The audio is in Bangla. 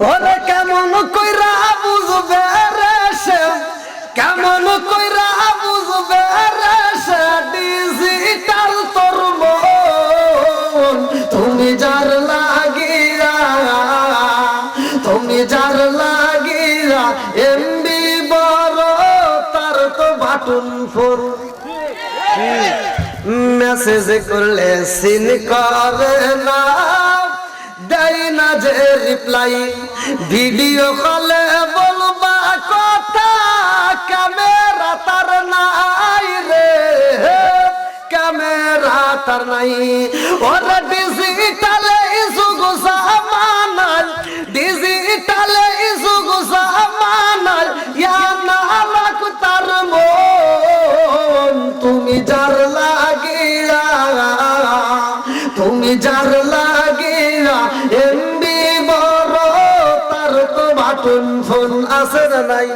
ওরে কেমন কইরা বুঝবে রে সে? কেমন কইরা বুঝবে রে সে? ডিজিটাল তোর মন তুমি যার লাগিয়া তুমি যার লাগিয়া এমবি বড় তার তো বাটুন ফোন মেসেজ করলে সিন করে না। দেয় না যে রিপ্লাই ভিডিও কলে বলবা, কথা ক্যামেরা তার নাই রে ক্যামেরা তার নাই। ওরা ডিজিটালে ইসুগু সামানাল ডিজিটালে ইসুগু সামানাল ইয়া না তার মন, তুমি যার তুমি যার লাগিয়া এমবি বড় তার তো বাটন ফোন আছে না নাই?